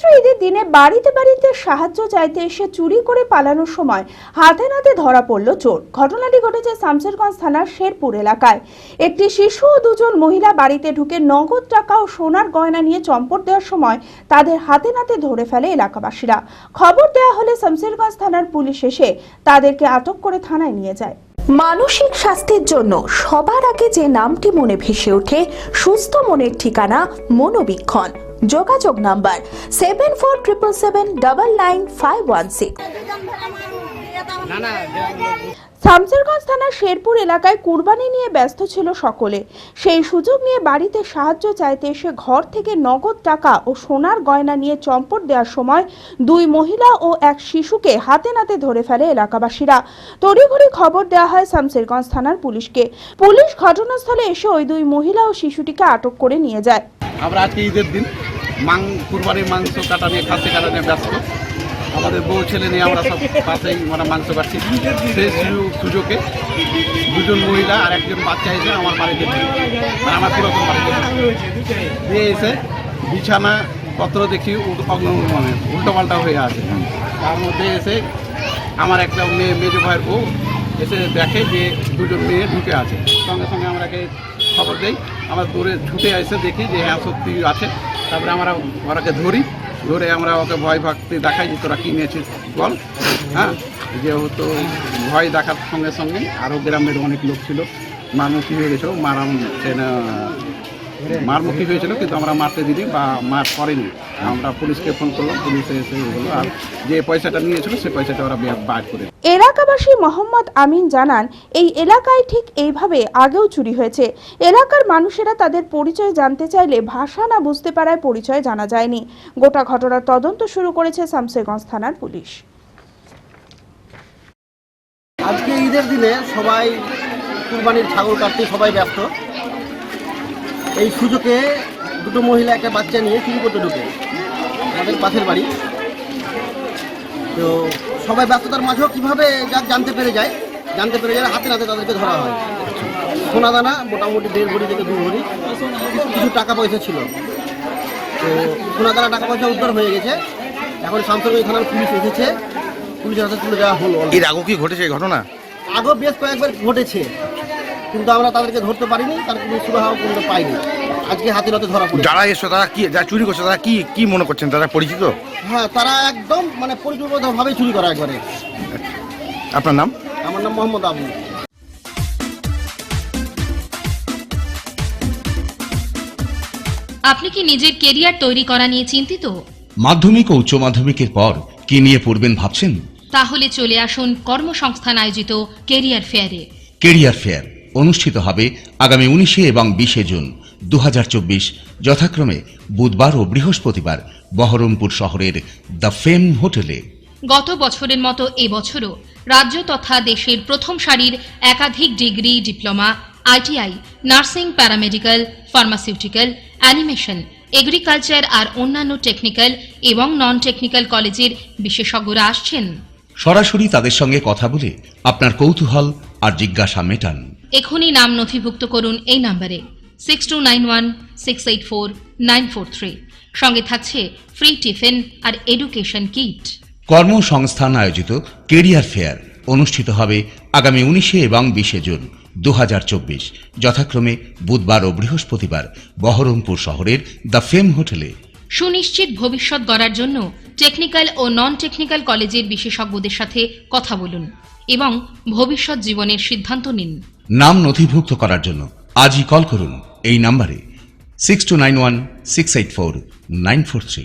পবিত্র ঈদের দিনে বাড়িতে বাড়িতে সাহায্য চাইতে এসে চুরি করে পালানোর সময় হাতে নাতে ধরা পড়ল চোর। ঘটনাটি ঘটেছে শামসেরগঞ্জ থানার শেরপুর এলাকায়। একটি শিশু ও দুজন মহিলা বাড়িতে ঢুকে নগদ টাকা ও সোনার গয়না নিয়ে চম্পট দেওয়ার সময় তাদের হাতে নাতে ধরে ফেলে এলাকাবাসীরা। খবর দেওয়া হলে শামসেরগঞ্জ থানার পুলিশ এসে তাদেরকে আটক করে থানায় নিয়ে যায়। মানসিক স্বাস্থ্যের জন্য সবার আগে যে নামটি মনে ভেসে ওঠে, সুস্থ মনের ঠিকানা মনোবীক্ষণ। যোগাযোগ number seven four triple seven double nine five one six. Samserganj থানার শেরপুর এলাকায় কুরবানি নিয়ে ব্যস্ত ছিল সকলে। সেই সুযোগ নিয়ে বাড়িতে সাহায্য চাইতে এসে ঘর থেকে নগদ টাকা ও সোনার গয়না নিয়ে চম্পট দেওয়ার সময় দুই মহিলা ও এক শিশুকে হাতে নাতে ধরে ফেলে এলাকাবাসীরা। তড়িঘড়ি খবর দেওয়া হয় শামসেরগঞ্জ থানার পুলিশকে। পুলিশ ঘটনাস্থলে এসে ওই দুই মহিলা ও শিশুটিকে আটক করে নিয়ে যায়। আমরা আজকে ঈদের দিন মাং কুরবানির মাংস কাটা নিয়ে, খাসি কাটা নিয়ে ব্যস্ত আমাদের বউ ছেলে নিয়ে আমরা সব পাশেই আমরা মাংস কাটছি সেই সুযোগ- দুজন মহিলা আর একজন বাচ্চা এসে আমার বাড়িতে। মানে আমার পুরাতন বাড়িতে। দিয়ে এসে বিছানা পত্র দেখি মানে উল্টো পাল্টা হয়ে আছে তার মধ্যে এসে আমার একটা মেয়ে মেজ ভাইয়ের বউ এসে দেখে যে দুজন মেয়ে ঢুকে আছে সঙ্গে সঙ্গে আমরাকে খবর দেই। আমরা দূরে ছুটে এসে দেখি যে হ্যাঁ সত্যি আছে। তারপরে আমরা ওরাকে ধরি। ধরে আমরা ওকে ভয় ভক্তি দেখাই যে তোরা কী নিয়েছিস, বল। হ্যাঁ যেহেতু ভয় দেখার সঙ্গে সঙ্গে আরও গ্রামের অনেক লোক ছিল। মানুষ হয়ে গেছে মারাম মারমুখী হয়েছিল কিন্তু আমরা মারতে দিইনি বা মার করেনি। আমরা পুলিশকে ফোন করলাম পুলিশে এসে হলো আর যে পয়সাটা নিয়েছিল সে পয়সাটা ওরা বার করে এলাকাবাসী মোহাম্মদ আমিন জানান এই এলাকায় ঠিক এইভাবে আগেও চুরি হয়েছে। এলাকার মানুষেরা তাদের পরিচয় জানতে চাইলে ভাষা না বুঝতে পারায় পরিচয় জানা যায়নি। গোটা ঘটনার তদন্ত শুরু করেছে শামসেরগঞ্জ থানার পুলিশ। আজকে ঈদের দিনে সবাই কুরবানির ছাগল কাটতে সবাই ব্যস্ত। এই সুযোগে দুটো মহিলা একটা বাচ্চা নিয়ে চুরি করতে ঢুকে। আমাদের পাশের বাড়ি। তো সবাই ব্যস্ততার মাঝেও কীভাবে যাক জানতে পেরে যায় জানতে পেরে যায় হাতে হাতে তাদেরকে ধরা হয়। সোনা দানা মোটামুটি দেড় ভরি থেকে দু ভরি কিছু টাকা পয়সা ছিল। তো সোনা দানা টাকা পয়সা উদ্ধার হয়ে গেছে। এখন শামসরগঞ্জ থানার পুলিশ এসেছে। পুলিশের হাতে তুলে দেওয়া হলো। এর আগেও কি ঘটেছে ঘটনা? আগেও বেশ কয়েকবার ঘটেছে। কিন্তু আমরা তাদেরকে ধরতে পারিনি তার কোনো সুরাহাও পর্যন্ত পাইনি। আজকে হাতে ধরা পড়ে যারা এসছো তারা কি যারা চুরি করছে তারা কি কি মনে করছেন? তারা পরিচিত? হ্যাঁ তারা একদম মানে পরিকল্পিতভাবে চুরি করা একবারে। আপনার নাম? আমার নাম মোহাম্মদ আবু। আপনি কি নিজের কেরিয়ার তৈরি করা নিয়ে চিন্তিত? মাধ্যমিক ও উচ্চ মাধ্যমিকের পর কি নিয়ে পড়বেন ভাবছেন? তাহলে চলে আসুন কর্মসংস্থান আয়োজিত কেরিয়ার ফেয়ারে। Career fair. অনুষ্ঠিত হবে আগামী উনিশে এবং বিশে জুন দু হাজার চব্বিশ যথাক্রমে বুধবার ও বৃহস্পতিবার বহরমপুর শহরের দ্য ফেম হোটেলে। গত বছরের মতো এবছরও রাজ্য তথা দেশের প্রথম সারির একাধিক degree diploma ITI nursing paramedical pharmaceutical animation agriculture আর অন্যান্য টেকনিক্যাল এবং নন টেকনিক্যাল কলেজের বিশেষজ্ঞরা আসছেন। সরাসরি তাদের সঙ্গে কথা বলে আপনার কৌতূহল আর জিজ্ঞাসা মেটান। এখনই নাম নথিভুক্ত করুন এই নম্বরে six two nine one six eight four nine four three সঙ্গে থাকছে ফ্রি টিফিন আর এডুকেশন কিট কর্মসংস্থান আয়োজিত কেরিয়ার ফেয়ার। অনুষ্ঠিত হবে আগামী উনিশে এবং বিশে জুন দু হাজার চব্বিশ। যথাক্রমে বুধবার ও বৃহস্পতিবার বহরমপুর শহরের দ্য ফেম হোটেলে। সুনিশ্চিত ভবিষ্যৎ গড়ার জন্য টেকনিক্যাল ও নন টেকনিক্যাল কলেজের বিশেষজ্ঞদের সাথে কথা বলুন। এবং ভবিষ্যৎ জীবনের সিদ্ধান্ত নিন। নাম নথিভুক্ত করার জন্য আজই কল করুন। এই নাম্বারে six two nine one six eight four nine four three